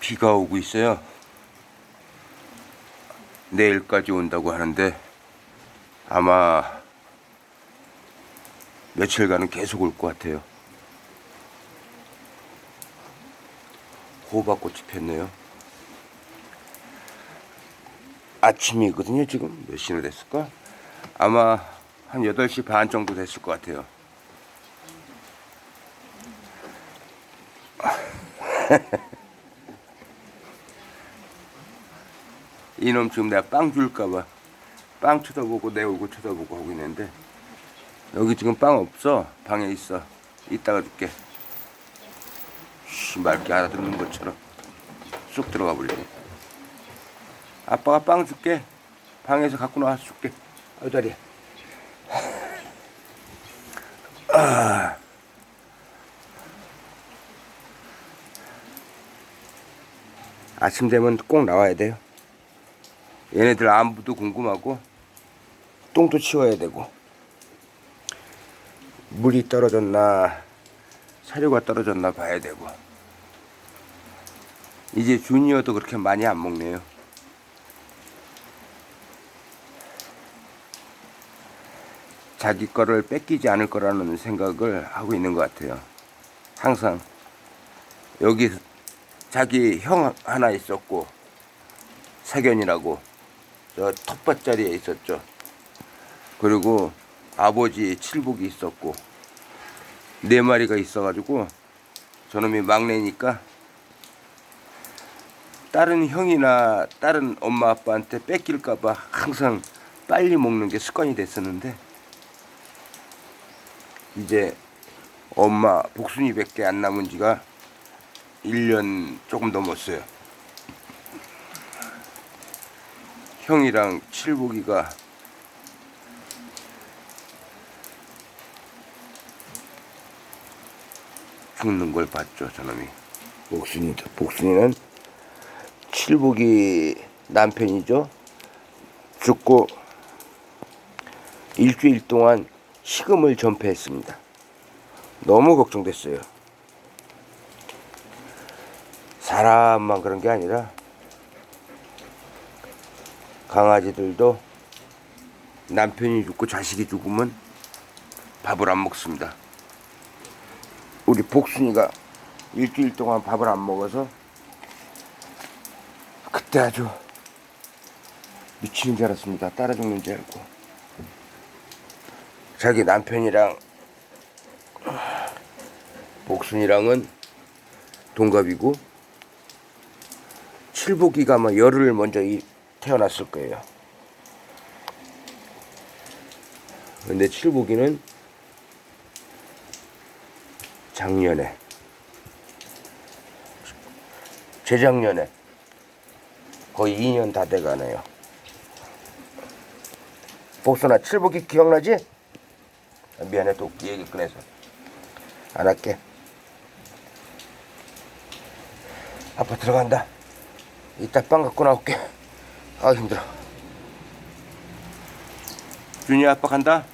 비가 오고 있어요. 내일까지 온다고 하는데 아마 며칠간은 계속 올 것 같아요. 호박꽃이 폈네요. 아침이거든요, 지금. 몇 시나 됐을까? 아마 한 8시 반 정도 됐을 것 같아요. 이놈 지금 내가 빵 줄까봐 빵 쳐다보고 내 얼굴 쳐다보고 하고 있는데 여기 지금 빵 없어. 방에 있어. 이따가 줄게. 쉬 맑게 알아듣는 것처럼 쑥 들어가 볼래 아빠가 빵 줄게. 방에서 갖고 나와서 줄게. 아유 다리야. 아. 아침 되면 꼭 나와야 돼요 얘네들 안부도 궁금하고 똥도 치워야 되고. 물이 떨어졌나 사료가 떨어졌나 봐야 되고. 이제 주니어도 그렇게 많이 안 먹네요. 자기 거를 뺏기지 않을 거라는 생각을 하고 있는 것 같아요. 항상 여기 자기 형 하나 있었고 세견이라고. 저 텃밭자리에 있었죠. 그리고 아버지 칠복이 있었고 네 마리가 있어가지고 저놈이 막내니까 다른 형이나 다른 엄마 아빠한테 뺏길까봐 항상 빨리 먹는 게 습관이 됐었는데 이제 엄마 복순이밖에 안 남은 지가 1년 조금 넘었어요. 형이랑 칠복이가 죽는 걸 봤죠 저놈이. 복순이 복순이는 칠복이 남편이죠. 죽고 일주일 동안 식음을 전폐했습니다. 너무 걱정됐어요. 사람만 그런 게 아니라 강아지들도 남편이 죽고 자식이 죽으면 밥을 안 먹습니다. 우리 복순이가 일주일 동안 밥을 안 먹어서 그때 아주 미치는 줄 알았습니다. 따라 죽는 줄 알고. 자기 남편이랑 복순이랑은 동갑이고 칠복이가 아마 열흘 먼저 이- 태어났을 거예요. 근데 칠복이는 작년에 재작년에 거의 2년 다 돼가네요. 복순아 칠복이 기억나지? 아, 미안해 또 얘기 꺼내서 안 할게. 아빠 들어간다. 이따 빵 갖고 나올게. 아 힘들어. 준이 아빠 간다.